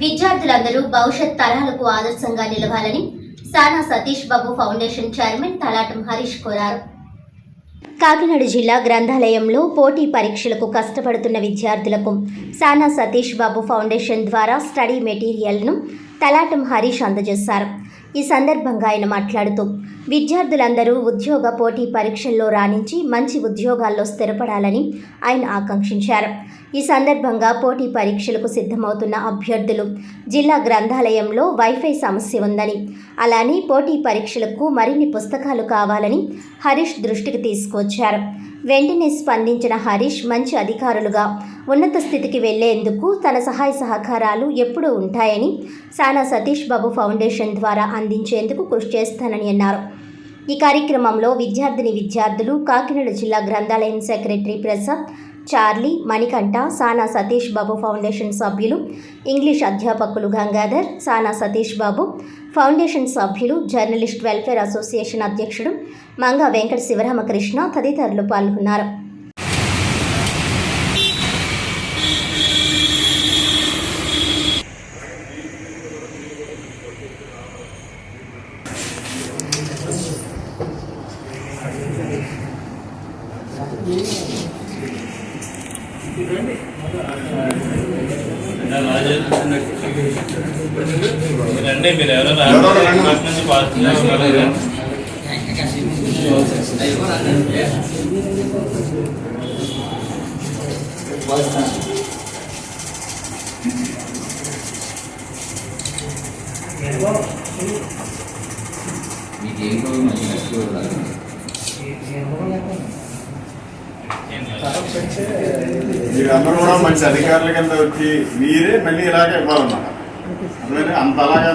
విద్యార్థులందరూ భవిష్యత్ తరాలకు ఆదర్శంగా నిలవాలని సానా సతీష్ బాబు ఫౌండేషన్ చైర్మన్ తలాటం హరీష్ కోరారు. కాకినాడ జిల్లా గ్రంథాలయంలో పోటీ పరీక్షలకు కష్టపడుతున్న విద్యార్థులకు సానా సతీష్ బాబు ఫౌండేషన్ ద్వారా స్టడీ మెటీరియల్ను తలాటం హరీష్ అందజేశారు. ఈ సందర్భంగా ఆయన మాట్లాడుతూ విద్యార్థులందరూ ఉద్యోగ పోటీ పరీక్షల్లో రాణించి మంచి ఉద్యోగాల్లో స్థిరపడాలని ఆయన ఆకాంక్షించారు. ఈ సందర్భంగా పోటీ పరీక్షలకు సిద్ధమవుతున్న అభ్యర్థులు జిల్లా గ్రంథాలయంలో వైఫై సమస్య ఉందని అలానే పోటీ పరీక్షలకు మరిన్ని పుస్తకాలు కావాలని హరీష్ దృష్టికి తీసుకొచ్చారు. వెంటనే స్పందించిన హరీష్ మంచి అధికారులుగా ఉన్నత స్థితికి వెళ్ళేందుకు తన సహాయ సహకారాలు ఎప్పుడూ ఉంటాయని సానా సతీష్ బాబు ఫౌండేషన్ ద్వారా అందించేందుకు కృషి చేస్తానని అన్నారు. ఈ కార్యక్రమంలో విద్యార్థిని విద్యార్థులు కాకినాడ జిల్లా గ్రంథాలయం secretary Prasad Charlie Manikanta Sana Satish Babu foundation సభ్యులు ఇంగ్లీష్ అధ్యాపకులు గంగాధర్ సానా సతీష్ బాబు ఫౌండేషన్ సభ్యులు జర్నలిస్ట్ వెల్ఫేర్ అసోసియేషన్ అధ్యక్షుడు మంగా వెంకట శివరామకృష్ణ తదితరులు పాల్గొన్నారు Yeah మీరు ఎవరైనా ఫస్ట్ నుంచి పాస్ చేస్తున్నారు మీకు ఏం కావాలి మంచి నెక్స్ట్ మీరందరూ కూడా మంచి అధికారుల కింద వచ్చి మీరే మళ్ళీ ఇలాగే ఇవ్వాలన్నమాట. అంత. అలాగా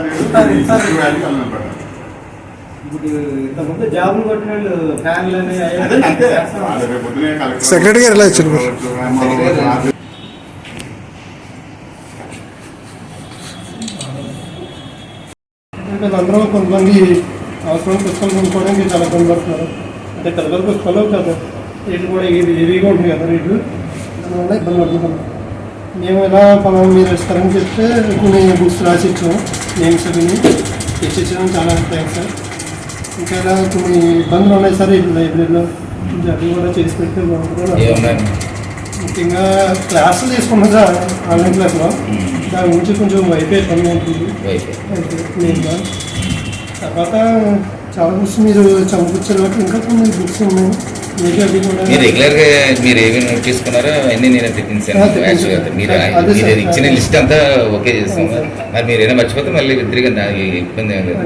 సెక్రటరీ గారు ఎలా ఇచ్చారు? అందరూ కొంతమంది అవసరం పుస్తకాలు కొనుక్కోవడానికి చాలా ఇబ్బంది పడుతున్నారు. అంటే కలగల పుస్తకాలు కదా. రేట్లు కూడా ఇది హెవీగా ఉంటుంది కదా రేటు. దానివల్ల ఇబ్బంది పడుతున్నాం మేము ఎలా పొలం మీరు ఇస్తారని చెప్తే కొన్ని బుక్స్ రాసి ఇచ్చాం నేమ్స్ అవి తెచ్చి ఇచ్చాము చాలా థ్యాంక్స్ సార్ ఇంకా ఇలా కొన్ని ఇబ్బందులు ఉన్నాయి సార్ ఈ లైబ్రరీలో అవి కూడా చేసి పెడితే బాగుంటుంది? ముఖ్యంగా క్లాసులు తీసుకున్నాం సార్ ఆన్లైన్ క్లాస్లో దాని గురించి కొంచెం వైఫై పని మెయిన్గా తర్వాత చాలా బుక్స్ మీరు చంపుచ్చారు ఇంకా కొన్ని బుక్స్ ఉన్నాయి. మీరు రెగ్యులర్గా మీరు ఏమి నోట్ చేసుకున్నారో అన్ని నేను తెప్పించాను. యాక్చువల్గా మీరు. మీరు ఇచ్చిన లిస్ట్ అంతా ఓకే చేస్తాం మరి మీరు ఏదైనా మర్చిపోతే మళ్ళీ తిరిగి ఇబ్బంది ఏం లేదు.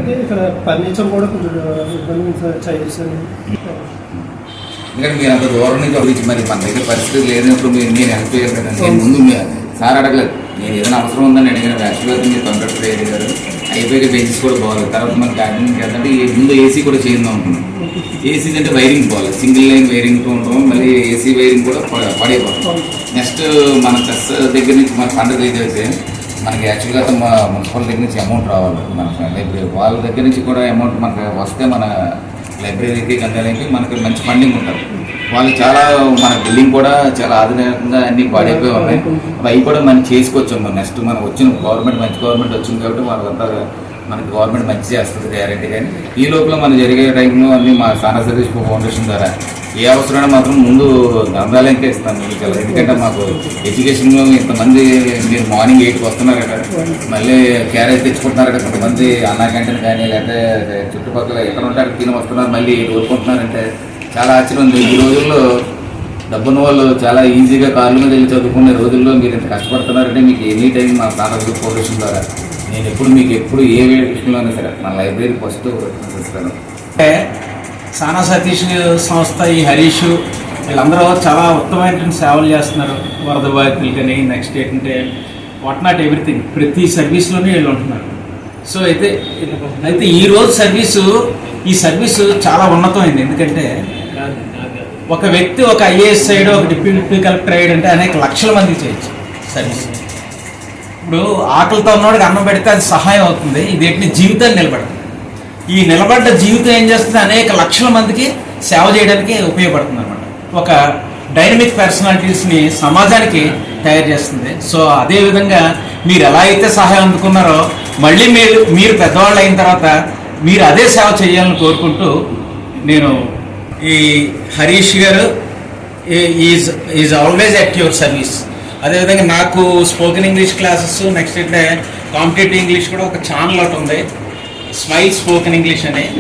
ఎందుకంటే మీరు అంత దూరం నుంచి అడిగి మరి మన దగ్గర పరిస్థితి లేనప్పుడు మీరు నేను హెల్ప్ చేయాలి కదా. నేను ముందు మీ- సార్ అడగలేదు. నేను ఏదైనా అవసరం ఉందని అడిగిన. యాక్చువల్గా మీరు కంప్యూటర్ అడిగారు అయిపోయి బెంచెస్ కూడా బాగాలేదు తర్వాత మన క్యాటరింగ్ ఏంటంటే ముందు ఏసీ కూడా చేద్దాం అనుకున్నాం. ఏసీ అంటే వైరింగ్ బాగాలేదు సింగిల్ లైన్ వైరింగ్తో ఉంటాం. మళ్ళీ ఏసీ వైరింగ్ కూడా ప- నెక్స్ట్ మన చెస్ దగ్గర నుంచి మన పండుగ అయితే మనకి యాక్చువల్గా మా మున్సిపల్ దగ్గర నుంచి అమౌంట్ రావాలి. మన లైబ్రరీ వాళ్ళ దగ్గర నుంచి కూడా అమౌంట్ మనకి వస్తే మన లైబ్రరీకి గ్రంథాలయంకి మనకి మంచి ఫండింగ్ ఉంటుంది వాళ్ళు చాలా మన బిల్డింగ్ కూడా చాలా ఆధునికంగా అన్ని పాడైపోయి ఉన్నాయి. అవి కూడా మనం చేసుకోవచ్చు నెక్స్ట్ మనం వచ్చిన గవర్నమెంట్ మంచి గవర్నమెంట్ వచ్చింది కాబట్టి వాళ్ళంతా మనకి గవర్నమెంట్ మంచి చేస్తుంది గ్యారెంటీ కానీ ఈ లోపల మనం జరిగే టైంలో అన్ని మా సానా సతీష్ ఫౌండేషన్ ద్వారా ఏ అవసరమైనా మాత్రం ముందు గ్రంథాలయంకే ఇస్తాను మీకు ఎందుకంటే మాకు ఎడ్యుకేషన్ ఇంతమంది మీరు మార్నింగ్ ఎయిట్కి వస్తున్నారట మళ్ళీ క్యారేజ్ తెచ్చుకుంటున్నారట కొంతమంది అన్నా క్యాంటీన్ కానీ లేకపోతే చుట్టుపక్కల ఎక్కడ ఉంటారు తిని వస్తున్నారు మళ్ళీ ఊరుకుంటున్నారంటే చాలా ఆశ్చర్యం ఉంది. ఈ రోజుల్లో డబ్బున్న వాళ్ళు చాలా ఈజీగా కార్ల మీద వెళ్ళి చదువుకునే రోజుల్లో మీరు ఇంత కష్టపడుతున్నారంటే మీకు ఎనీ టైం మా సానర్ ఫౌండేషన్ ద్వారా నేను ఎప్పుడు మీకు ఎప్పుడు ఏ విషయంలోనే సరే నా లైబ్రరీ ఫస్ట్ ఇస్తాను అంటే సానా సతీష్ సంస్థ ఈ హరీష్ వీళ్ళందరూ చాలా ఉత్తమమైనటువంటి సేవలు చేస్తున్నారు. వరద బాధితులు కానీ నెక్స్ట్ ఏంటంటే వాట్ నాట్ ఎవ్రీథింగ్ ప్రతి సర్వీస్లోనే వీళ్ళు ఉంటున్నారు. సో అయితే అయితే ఈ రోజు సర్వీసు ఈ సర్వీసు చాలా ఉన్నతమైంది. ఎందుకంటే ఒక వ్యక్తి ఒక ఐఏఎస్ సైడ్ ఒక డిప్యూటీ కలెక్టర్ అయ్యాడు అంటే అనేక లక్షల మందికి చేయొచ్చు సర్వీస్ ఇప్పుడు ఆకలితో ఉన్నవాడికి అన్నం పెడితే అది సహాయం అవుతుంది. ఇది జీవితాన్ని నిలబడుతుంది. ఈ నిలబడ్డ జీవితం ఏం చేస్తుంది? అనేక లక్షల మందికి సేవ చేయడానికి ఉపయోగపడుతుంది అనమాట ఒక డైనమిక్ పర్సనాలిటీస్ని సమాజానికి తయారు చేస్తుంది. సో అదే విధంగా మీరు ఎలా అయితే సహాయం అందుకున్నారో మళ్ళీ మీరు మీరు పెద్దవాళ్ళు అయిన తర్వాత మీరు అదే సేవ చేయాలని కోరుకుంటూ నేను ఈ Harish garu is is always at your service అదేవిధంగా నాకు స్పోకెన్ ఇంగ్లీష్ క్లాసెస్ నెక్స్ట్ అయితే కాంపిటేటివ్ ఇంగ్లీష్ కూడా ఒక ఛానల్ ఒకటి ఉంది. స్మైల్ స్పోకెన్ ఇంగ్లీష్ అని.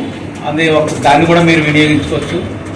అది ఒక దాన్ని కూడా మీరు వినియోగించుకోవచ్చు.